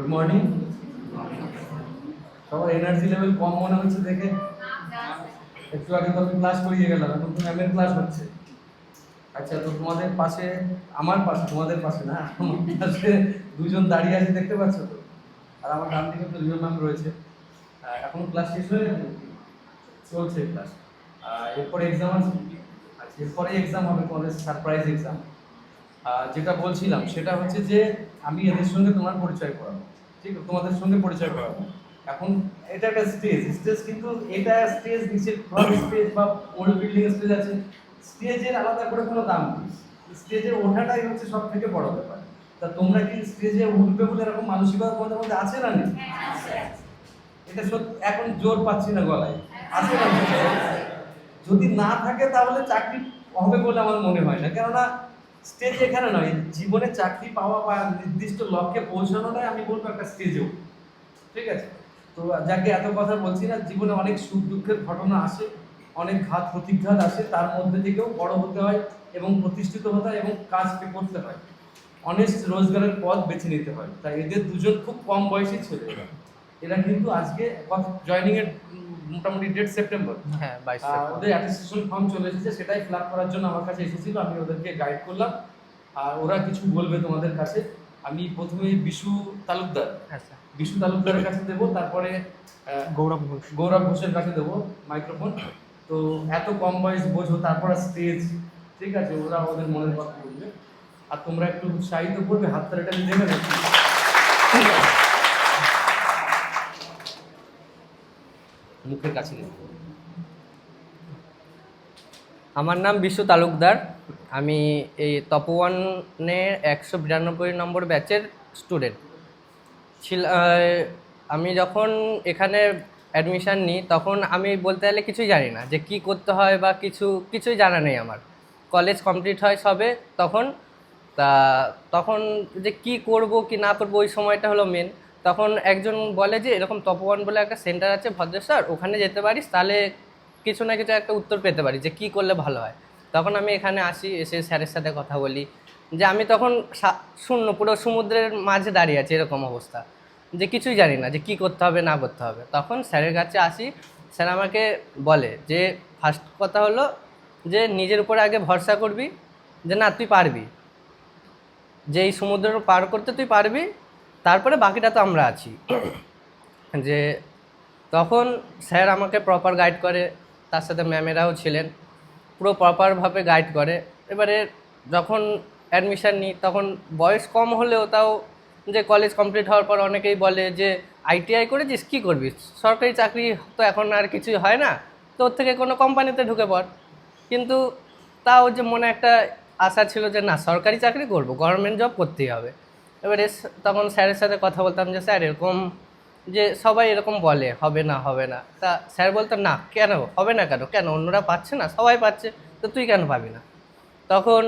Good morning সবার energy level কম মনে হচ্ছে দেখে। একটু আগে তো ক্লাস করিয়ে গেলাম, এখন তো ম্যামের ক্লাস হচ্ছে। আচ্ছা তো তোমাদের পাশে, আমার পাশে, তোমাদের পাশে না, আমার পাশে দুজন দাঁড়িয়ে আছে, দেখতে পাচ্ছ তো? আর আমার ডান দিকে তো রিও ম্যাম রয়েছে। এখন ক্লাস শেষ হয়ে গেছে চলছে ক্লাস এরপরে এক্সাম আছে আচ্ছা এরপরে এক্সাম হবে, তোমাদের সারপ্রাইজ এক্সাম যেটা বলছিলাম সেটা হচ্ছে যে আমি এদের সঙ্গে তোমার পরিচয় করাবো। ঠিক আছে? তোমাদের সঙ্গে পরিচয় করাবো। এখন এটা একটা স্টেজ স্টেজ কিন্তু এটা স্টেজ নিচে ফ্রন্ট স্টেজ বা ওল্ড বিল্ডিং স্টেজ আছে। স্টেজের আলাদা করে কোনো দাম নেই। স্টেজে ওঠাটাই হচ্ছে সব থেকে বড় ব্যাপার। তা তোমরা কি স্টেজে উঠবে বলে এরকম মানসিকতা তোমাদের মধ্যে আছে না নেই? এটা সত্যি এখন জোর পাচ্ছি না গলায়। আছে না? যদি না থাকে তাহলে চাকরি হবে বলে আমার মনে হয় না। কেননা স্টেজ এখানে নয় জীবনে চাকরি পাওয়া বা নির্দিষ্ট লক্ষ্যে পৌঁছানোটাই আমি বলব একটা স্টেজেও ঠিক আছে? তো যাকে এত কথা বলছি না জীবনে অনেক সুখ দুঃখের ঘটনা আসে অনেক ঘাত প্রতিঘাত আসে তার মধ্যে থেকেও বড় হতে হয় এবং প্রতিষ্ঠিত হতে হয় এবং কাজ করতে হয়। অনেস্ট রোজগারের পথ বেছে নিতে হয়। তাই এদের দুজন খুব কম বয়সী ছেলে। এরা। কিন্তু আজকে জয়নিং এর উম, মোটামুটি ডেট সেপ্টেম্বর হ্যাঁ বাইশ ওদের অ্যাটেস্টেশন ফর্ম চলে এসেছে সেটাই ফিল করার জন্য আমার কাছে এসেছিল আমি ওদেরকে গাইড করলাম। আর ওরা কিছু বলবে তোমাদের কাছে। আমি প্রথমে বিশু তালুকদার। হ্যাঁ স্যার বিশু তালুকদারের কাছে দেবো তারপরে গৌরব ঘোষ। গৌরব ঘোষের কাছে দেবো মাইক্রোফোন তো এত কম বয়স বোঝো তারপরে স্টেজ ঠিক আছে? ওরা ওদের মনের কথা বলবে। আর তোমরা একটু উৎসাহিত করবে হাত তালিটা দেবে মুখের কাছে নেবে আমার নাম বিশু তালুকদার। আমি এই তপওয়ানের একশো বিরানব্বই নম্বর ব্যাচের স্টুডেন্ট ছিল আমি যখন এখানে অ্যাডমিশান নিই, তখন আমি বলতে গেলে কিছুই জানি না যে কি করতে হয় বা কিছু, কিছুই জানা নেই আমার। কলেজ কমপ্লিট হয় সবে, তখন, তা, তখন যে কি করব কি না করব ওই সময়টা হলো মেন তখন একজন বলে যে, এরকম তপওয়ান বলে একটা সেন্টার আছে ভদ্রেশ্বর, ওখানে যেতে পারিস, তাহলে কিছু না কিছু একটা উত্তর পেতে পারি যে কি করলে ভালো হয়। তখন আমি এখানে আসি, এসে স্যারের সাথে কথা বলি, যে আমি তখন শূন্য, পুরো সমুদ্রের মাঝে দাঁড়িয়ে আছি, এরকম অবস্থা। যে কিছুই জানি না যে কি করতে হবে, না করতে হবে। তখন স্যারের কাছে আসি, স্যার আমাকে বলে যে ফার্স্ট কথা হলো যে, নিজের উপরে আগে ভরসা করবি যে, না, তুই পারবি। যে এই সমুদ্র পার করতে তুই পারবি তারপরে বাকিটা তো আমরা আছি। যে তখন স্যার আমাকে প্রপার গাইড করে, তার সাথে ম্যামেরাও ছিলেন। পুরো প্রপারভাবে গাইড করে। এবারে যখন অ্যাডমিশান নিই, তখন বয়স কম হলেও তাও যে কলেজ কমপ্লিট হওয়ার পর অনেকেই বলে যে আইটিআই করেছিস? কী করবি? সরকারি চাকরি তো এখন আর কিছুই হয় না। তোর থেকে কোনো কোম্পানিতে ঢুকে পড়। কিন্তু তাও যে মনে একটা আশা ছিল যে, না, সরকারি চাকরি করব। গভর্নমেন্ট জব করতেই হবে। এবারে তখন স্যারের সাথে কথা বলতাম যে স্যার এরকম যে সবাই এরকম বলে হবে না হবে না। তা স্যার বলতো না কেন? হবে না কেন? কেন? অন্যরা পাচ্ছে না? সবাই পাচ্ছে। তো তুই কেন পাবি না? তখন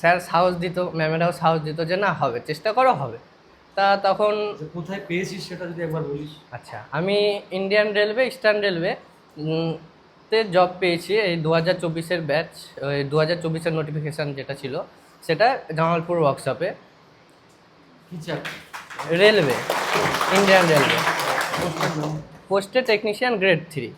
স্যার সাহস দিত ম্যামেরাও সাহস দিত যে না হবে চেষ্টা করো হবে। তা তখন কোথায় পেয়েছিস সেটা যদি একবার বলিস। আচ্ছা আমি ইন্ডিয়ান রেলওয়ে ইস্টার্ন রেলওয়ে তে জব পেয়েছি এই দু হাজার চব্বিশের ব্যাচ ওই দু হাজার চব্বিশের নোটিফিকেশান যেটা ছিল সেটা জামালপুর ওয়ার্কশপে রেলওয়ে, ইন্ডিয়ান রেলওয়ে। পোস্টে টেকনিশিয়ান গ্রেড থ্রি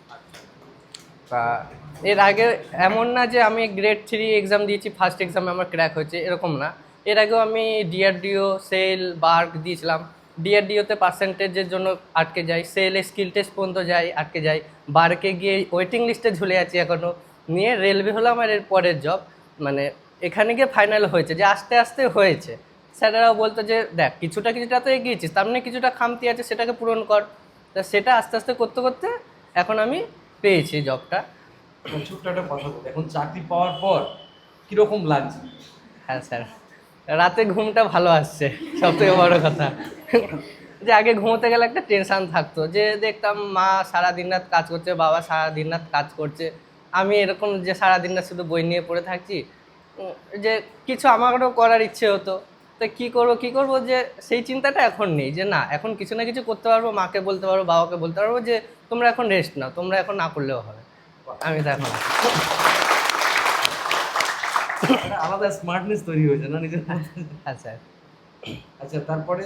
এর আগে এমন না যে আমি গ্রেড থ্রি এক্সাম দিয়েছি ফার্স্ট এক্সামে আমার ক্র্যাক হয়েছে, এরকম না। এর আগেও আমি ডিআরডিও সেল বার্ক দিয়েছিলাম। ডিআরডিওতে পার্সেন্টেজের জন্য আটকে যাই সেলে স্কিল টেস্ট পর্যন্ত যাই, আটকে যাই। বার্কে গিয়ে ওয়েটিং লিস্টে ঝুলে আছি এখনও নিয়ে রেলওয়ে হলো আমার এর পরের জব মানে এখানে গিয়ে ফাইনাল হয়েছে, যে আস্তে আস্তে হয়েছে। স্যারেরাও বলতো যে দেখ কিছুটা কিছুটা তো এগিয়েছিস তার মানে কিছুটা খামতি আছে সেটাকে পূরণ কর। তা সেটা আস্তে আস্তে করতে করতে এখন আমি পেয়েছি জবটা। ছোট্ট একটা এখন চাকরি পাওয়ার পর কীরকম লাগছে? হ্যাঁ স্যার রাতে ঘুমটা ভালো আসছে সব থেকে বড় কথা। যে আগে ঘুমোতে গেলে একটা টেনশন থাকতো যে দেখতাম মা সারা দিন রাত কাজ করছে বাবা সারা দিন রাত কাজ করছে। আমি এরকম যে সারা দিন রাত শুধু বই নিয়ে পড়ে থাকছি যে কিছু আমারও করার ইচ্ছে হতো। তো কী করব কী করব যে সেই চিন্তাটা এখন নেই যে না এখন কিছু না কিছু করতে পারব মাকে বলতে পারব বাবাকে বলতে পারব যে তোমরা এখন রেস্ট নাও তোমরা এখন না করলেও হবে। আমি তো এখন আলাদা স্মার্টনেস তৈরি হয়েছে না নিজের? হ্যাঁ স্যার আচ্ছা তারপরে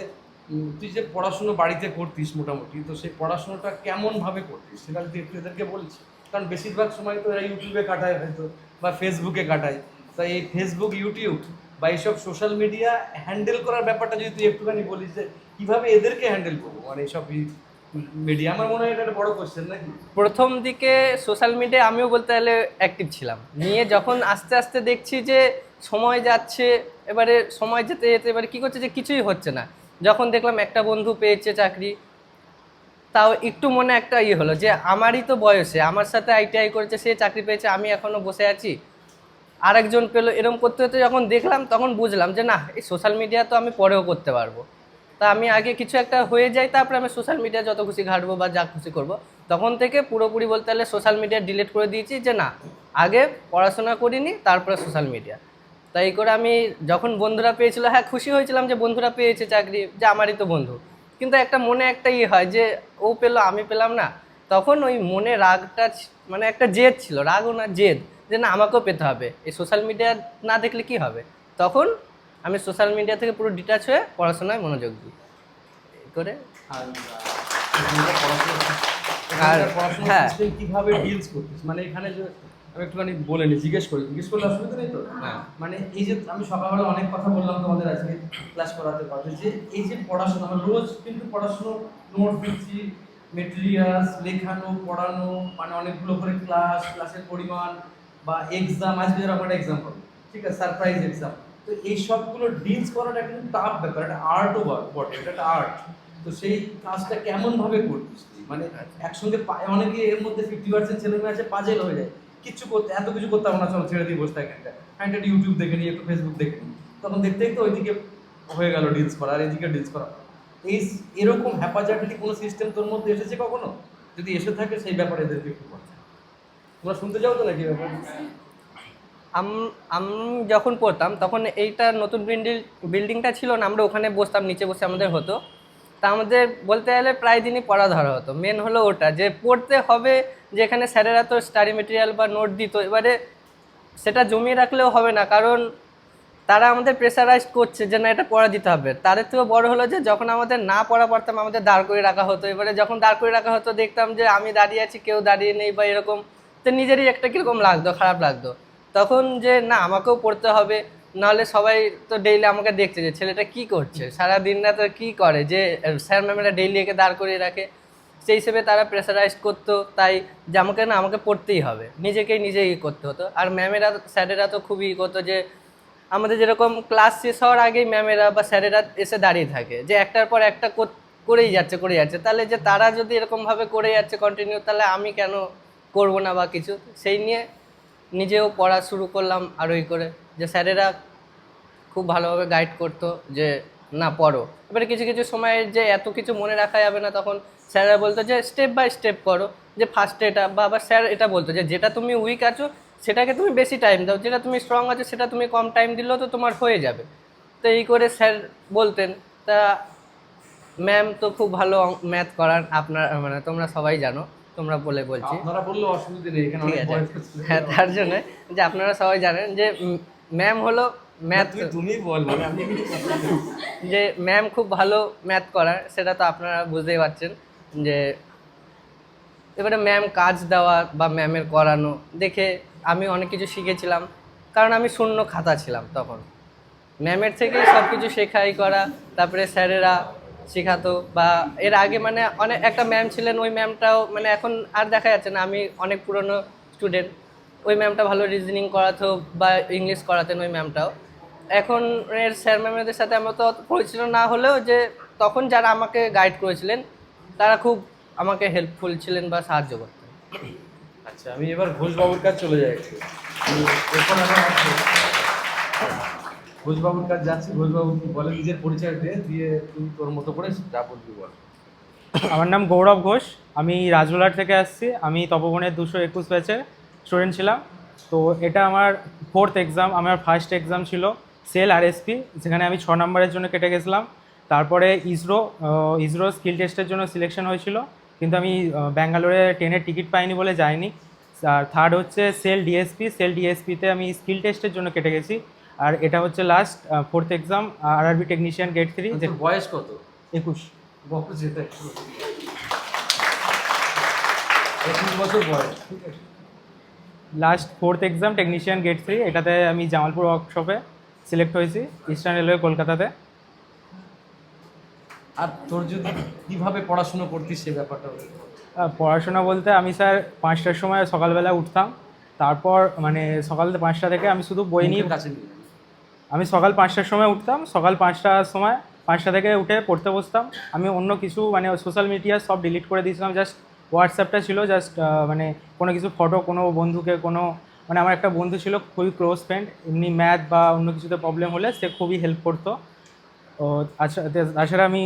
তুই যে পড়াশুনো বাড়িতে করতিস মোটামুটি তো সেই পড়াশোনাটা কেমন ভাবে করতিস সেটা যদি একটু এদেরকে বলছি কারণ বেশিরভাগ সময় তো এরা ইউটিউবে কাটায় হয়তো বা ফেসবুকে কাটায়। তাই এই ফেসবুক ইউটিউব বা এইসব সোশ্যাল মিডিয়া হ্যান্ডেল করার ব্যাপারটা যদি তুই একটুখানি বলিস যে কীভাবে এদেরকে হ্যান্ডেল করব? মানে এইসব মিডিয়া আমার মনে হয় এটা বড় কোশ্চেন নাকি? প্রথম দিকে সোশ্যাল মিডিয়ায় আমিও বলতে গেলে অ্যাক্টিভ ছিলাম। নিয়ে যখন আস্তে আস্তে দেখছি যে সময় যাচ্ছে, এবারে সময় যেতে যেতে এবারে কী করছে যে কিছুই হচ্ছে না। যখন দেখলাম একটা বন্ধু পেয়েছে চাকরি, তাও একটু মনে একটা ইয়ে হলো যে আমারই তো বয়সে, আমার সাথে আইটিআই করেছে, সে চাকরি পেয়েছে, আমি এখনও বসে আছি। আরেকজন পেল এরকম করতে করতে যখন দেখলাম, তখন বুঝলাম যে না, এই সোশ্যাল মিডিয়া তো আমি পরেও করতে পারব। তা আমি আগে কিছু একটা হয়ে যাই তারপরে আমি সোশ্যাল মিডিয়া যত খুশি ঘাটবো বা যা খুশি করব। তখন থেকে পুরোপুরি বলতে গেলে সোশ্যাল মিডিয়া ডিলিট করে দিয়েছি যে না, আগে পড়াশোনা করিনি, তারপরে সোশ্যাল মিডিয়া তাই করে আমি যখন বন্ধুরা পেয়েছিল হ্যাঁ খুশি হয়েছিলাম যে বন্ধুরা পেয়েছে চাকরি, যে আমারই তো বন্ধু। কিন্তু একটা মনে একটা ইয়ে হয় যে, ও পেল, আমি পেলাম না। তখন ওই মনে রাগটা মানে একটা জেদ ছিল রাগও না, জেদ। যে না আমাকেও পেতে হবে। এই সোশ্যাল মিডিয়া না দেখলে কি হবে? তখন আমি সোশ্যাল মিডিয়া থেকে পুরো ডিটাচ হয়ে পড়াশোনায় মনোযোগ দিই। করে আর হ্যাঁ। কীভাবে ডিলস করতিস? মানে এখানে যে আমি একটুখানি বলে নি জিজ্ঞেস করি। জিজ্ঞেস করলে অসুবিধা নেই তো? হ্যাঁ। মানে এই যে আমি সকালবেলা অনেক কথা বললাম তোমাদের আজকে ক্লাস করাতে পারবে যে এই যে পড়াশোনা আমরা রোজ কিন্তু পড়াশোনা নোট দিচ্ছি মেটেরিয়ালস লেখানো পড়ানো মানে অনেকগুলো করে ক্লাস ক্লাসের পরিমাণ বা এক্সাম আজকে যেরকম একটা এক্সাম ঠিক আছে সারপ্রাইজ এক্সাম তো এই সবগুলো ডিলস করাটা কিন্তু টাফ ব্যাপার একটা আর্টও বটে এটা একটা আর্ট তো সেই কাজটা কেমন ভাবে করতিস তুই? মানে একসঙ্গে অনেকে এর মধ্যে ফিফটি পার্সেন্ট ছেলে মেয়ে আছে পাজেল হয়ে যায় কিচ্ছু করতে, এত কিছু করতে হবে না চলো ছেড়ে দিয়ে বসে থাকে একটা হ্যাঁ একটা ইউটিউব দেখে নিই, একটু ফেসবুক দেখে নিই, তখন দেখতে দেখতে ওইদিকে হয়ে গেল ডিলস করা, আর এদিকে ডিলস করা। এই এরকম হ্যাপাজার্টি কোনো সিস্টেম তোর মধ্যে এসেছে কখনো? যদি এসে থাকে, সেই ব্যাপারে এদেরকে একটু বল। তোমরা শুনতে তো নাকি আম যখন পড়তাম, তখন এইটা নতুন বিল্ডিং, বিল্ডিংটা ছিল না, আমরা ওখানে বসতাম, নিচে বসে আমাদের হতো। তা আমাদের বলতে গেলে প্রায় দিনই পড়া ধরা হতো। মেন হলো ওটা, যে পড়তে হবে যে এখানে স্যারেরা তো স্টাডি মেটেরিয়াল বা নোট দিত, এবারে সেটা জমিয়ে রাখলেও হবে না, কারণ তারা আমাদের প্রেসারাইজ করছে যে না, এটা পড়া দিতে হবে। তাদের থেকেও বড় হলো যে, যখন আমাদের না পড়া পড়তাম, আমাদের দাঁড় করে রাখা হতো। এবারে যখন দাঁড় করে রাখা হতো, দেখতাম যে আমি দাঁড়িয়ে আছি, কেউ দাঁড়িয়ে নেই বা এরকম তো নিজেরই একটা কীরকম লাগতো, খারাপ লাগতো। তখন যে, না, আমাকেও পড়তে হবে। নাহলে সবাই তো ডেইলি আমাকে দেখছে যে, ছেলেটা কি করছে? সারা দিন আর কি করে? যে স্যার ম্যামেরা ডেইলি একে দাঁড় করিয়ে রাখে। সেই হিসেবে তারা প্রেসারাইজ করতো, তাই যে, আমাকে না, আমাকে পড়তেই হবে। নিজেকেই নিজেই করতে হতো। আর ম্যামেরা স্যারেরা তো খুবই করতো যে, আমাদের যেরকম ক্লাস শেষ হওয়ার আগেই ম্যামেরা বা স্যারেরা এসে দাঁড়িয়ে থাকে। যে, একটার পর একটা করেই যাচ্ছে করেই যাচ্ছে। তাহলে যে, তারা যদি এরকমভাবে করে যাচ্ছে কন্টিনিউ তাহলে আমি কেন করব না বা কিছু, সেই নিয়ে নিজেও পড়া শুরু করলাম আর ওই করে যে স্যারেরা খুব ভালোভাবে গাইড করতো যে না, পড়ো। এবারে কিছু কিছু সময় যে এত কিছু মনে রাখা যাবে না তখন স্যাররা বলতো যে স্টেপ বাই স্টেপ করো, যে ফার্স্টে এটা বা আবার স্যার এটা বলতো যে যেটা তুমি উইক আছো সেটাকে তুমি বেশি টাইম দাও, যেটা তুমি স্ট্রং আছো সেটা তুমি কম টাইম দিলেও তো তোমার হয়ে যাবে। তো এই করে স্যার বলতেন, তা ম্যাম তো খুব ভালো ম্যাথ করান আপনার মানে তোমরা সবাই জানো। তোমরা বলে বলছি। আপনারা বললে অসুবিধা নেই এখানে ঠিক অনেক আছে। হ্যাঁ তার জন্য যে আপনারা সবাই জানেন যে ম্যাম হলো ম্যাথ তুমি বল। যে ম্যাম খুব ভালো ম্যাথ করার সেটা তো আপনারা বুঝতেই পারছেন যে এবারে ম্যাম কাজ দেওয়া বা ম্যামের করানো দেখে আমি অনেক কিছু শিখেছিলাম কারণ আমি শূন্য খাতা ছিলাম তখন। ম্যামের থেকেই সব কিছু শেখাই করা তারপরে স্যারেরা শেখাতো বা এর আগে মানে অনেক, একটা ম্যাম ছিলেন, ওই ম্যামটাও মানে এখন আর দেখা যাচ্ছে না। আমি অনেক পুরনো স্টুডেন্ট ওই ম্যামটা ভালো রিজনিং করাতো বা ইংলিশ করাতেন ওই ম্যামটাও এখন এর স্যার ম্যামদের সাথে আমার তো পরিচিত না হলেও যে তখন যারা আমাকে গাইড করেছিলেন, তারা খুব আমাকে হেল্পফুল ছিলেন বা সাহায্য করতেন। আচ্ছা আমি এবার ঘোষবাবুর কাছে চলে যাই। ঘোষবাবুর কাছে যাচ্ছি, ঘোষবাবু বলে? নিজের পরিচয় দে, দিয়ে তুই তোর মতো করে যা বলবি বল। আমার নাম গৌরব ঘোষ, আমি রাজুলার থেকে আসছি, আমি তপবনের দুশো একুশ ব্যাচের স্টুডেন্ট ছিলাম। তো এটা আমার ফোর্থ এক্সাম আমার ফার্স্ট এক্সাম ছিল সেল আর এসপি যেখানে আমি ছ নম্বরের জন্য কেটে গেছিলাম। তারপরে ইসরো ইসরো স্কিল টেস্টের জন্য সিলেকশন হয়েছিল, কিন্তু আমি ব্যাঙ্গালোরে ট্রেনের টিকিট পাইনি বলে যাইনি। আর থার্ড হচ্ছে সেল ডিএসপি সেল ডিএসপিতে আমি স্কিল টেস্টের জন্য কেটে গেছি। আর এটা হচ্ছে লাস্ট ফোর্থ এক্সাম আর আরআরবি টেকনিশিয়ান গেট থ্রি বয়স কত? একুশ। Last fourth exam technician grade three এটাতে আমি জামালপুর ওয়ার্কশপে সিলেক্ট হয়েছি ইস্টার্ন রেলওয়ে কলকাতাতে। আর তোর যদি কীভাবে পড়াশোনা করতিস সে ব্যাপারটা পড়াশোনা বলতে আমি স্যার পাঁচটার সময় সকালবেলা উঠতাম তারপর মানে সকাল পাঁচটা থেকে আমি শুধু বই নিয়ে কাছে নিয়ে। আমি সকাল পাঁচটার সময় উঠতাম, সকাল পাঁচটার সময় পাঁচটা থেকে উঠে পড়তে বসতাম। আমি অন্য কিছু মানে সোশ্যাল মিডিয়া সব ডিলিট করে দিয়েছিলাম জাস্ট হোয়াটসঅ্যাপটা ছিল জাস্ট মানে কোনো কিছু ফটো কোনো বন্ধুকে, কোনো মানে আমার একটা বন্ধু ছিল খুবই ক্লোজ ফ্রেন্ড এমনি ম্যাথ বা অন্য কিছুতে প্রবলেম হলে সে খুবই হেল্প করতো। ও আচ্ছা তাছাড়া আমি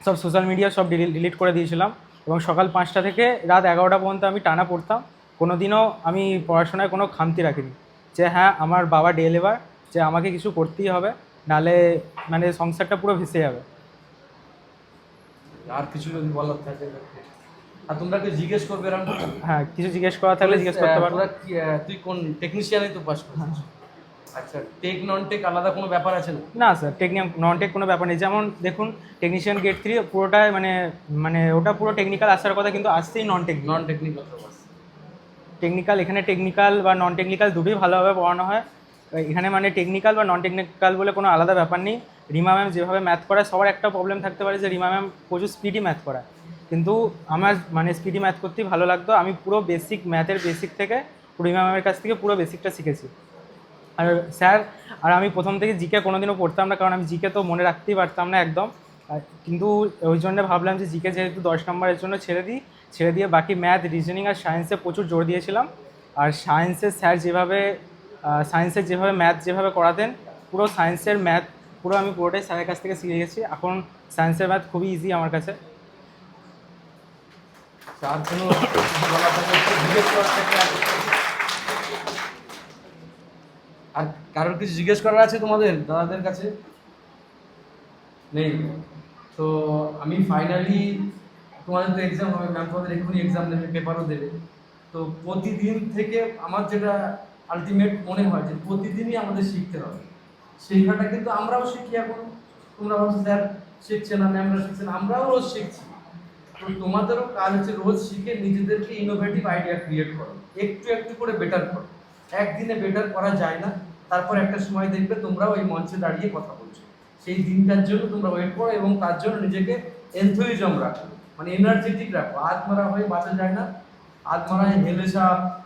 সব সোশ্যাল মিডিয়া সব ডিলিট করে দিয়েছিলাম। এবং সকাল পাঁচটা থেকে রাত এগারোটা পর্যন্ত আমি টানা পড়তাম। কোনো দিনও আমি পড়াশোনায় কোনো খামতি রাখিনি। যে হ্যাঁ আমার বাবা ডে লেবার যে আমাকে কিছু করতেই হবে নালে মানে সংসারটা পুরো ভেসে যাবে। আর কিছু যদি বলার থাকে? আর তোমরা কি জিজ্ঞেস করবে এরকম হ্যাঁ কিছু জিজ্ঞেস করা থাকলে জিজ্ঞেস করতে আহ, তুই কোন টেকনিশিয়ানই তো পাস করছিস? আচ্ছা টেক নন টেক আলাদা কোনো ব্যাপার আছে না? না স্যার টেকনিক নন টেক কোনো ব্যাপার নেই। যেমন দেখুন টেকনিশিয়ান গেট থ্রি পুরোটাই মানে মানে ওটা পুরো টেকনিক্যাল আসার কথা কিন্তু আসতেই non technic non technical technical এখানে টেকনিক্যাল বা নন টেকনিক্যাল দুটোই ভালোভাবে পড়ানো হয়। এখানে মানে টেকনিক্যাল বা নন টেকনিক্যাল বলে কোনো আলাদা ব্যাপার নেই। রিমা ম্যাম যেভাবে ম্যাথ করায়, সবার একটা প্রবলেম থাকতে পারে যে রিমা ম্যাম প্রচুর স্পিডি ম্যাথ করায়। কিন্তু আমার মানে স্পিডি ম্যাথ করতেই ভালো লাগতো। আমি পুরো বেসিক ম্যাথের বেসিক থেকে রিমা ম্যামের কাছ থেকে পুরো বেসিকটা শিখেছি। আর স্যার, আর আমি প্রথম থেকে জিকে কোনোদিনও পড়তাম না, কারণ আমি জিকে তো মনে রাখতেই পারতাম না একদম। কিন্তু ওই জন্য ভাবলাম যে জিকে যেহেতু দশ নম্বরের জন্য ছেড়ে দিই, ছেড়ে দিয়ে বাকি ম্যাথ রিজনিং আর সায়েন্সে প্রচুর জোর দিয়েছিলাম। আর সায়েন্সের স্যার যেভাবে সায়েন্সের যেভাবে ম্যাথ যেভাবে করাতেন, পুরো সায়েন্সের ম্যাথ পুরো আমি পুরোটাই স্যারের কাছ থেকে শিখে গেছি। এখন সায়েন্সের ম্যাথ খুবই ইজি আমার কাছে। আর কারোর কিছু জিজ্ঞেস করার আছে তোমাদের, দাদাদের কাছে? নেই। তো আমি ফাইনালি তোমাদের তো এক্সাম হবে ম্যাম তোমাদের এক্ষুনি এক্সাম দেবে পেপারও দেবে। তো প্রতিদিন থেকে আমার যেটা আলটিমেট মনে হয় যে প্রতিদিনই আমাদের শিখতে হবে। শেখাটা কিন্তু আমরাও শিখি এখন। তোমরা ভাবছ, স্যার, শিখছে না ম্যামরা শিখছে না। আমরাও রোজ শিখছি। তোমাদেরও কাজ হচ্ছে রোজ শিখে নিজেদেরকে ইনোভেটিভ আইডিয়া ক্রিয়েট করো। একটু একটু করে বেটার করো। একদিনে বেটার করা যায় না। তারপর একটা সময় দেখবে তোমরাও এই মঞ্চে দাঁড়িয়ে কথা বলছো। সেই দিনটার জন্য তোমরা ওয়েট করো এবং তার জন্য নিজেকে এনথুইজম রাখো। মানে এনার্জেটিক রাখো। আজ মারা হয়ে বাঁচা যায় না। আজ মারা হেলে সাপ।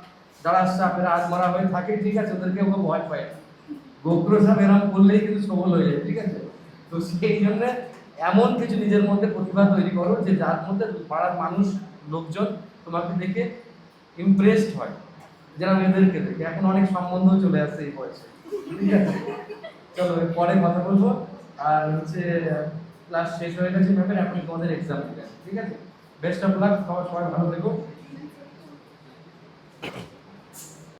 দাঁড়ার সাপ এরা আজ মারা হয়ে থাকে, ঠিক আছে, ওদেরকে ওকে ভয় পায় গোগ্র সাপ এরম করলেই কিন্তু সবল হয়ে যায়, ঠিক আছে? তো সেই জন্য এমন কিছু নিজের মধ্যে প্রতিভা তৈরি করো যে যার মধ্যে পাড়ার মানুষ, লোকজন তোমাকে দেখে ইমপ্রেসড হয় যেন মেয়েদেরকে দেখে। এখন অনেক সম্বন্ধ চলে আসছে এই বয়সে, ঠিক আছে? চলো পরে কথা বলব। আর হচ্ছে ক্লাস শেষ হয়ে গেছে ম্যামের এখন তোমাদের এক্সাম ঠিক আছে ঠিক আছে? বেস্ট অফ লাক সবাই সবাই ভালো থেকো।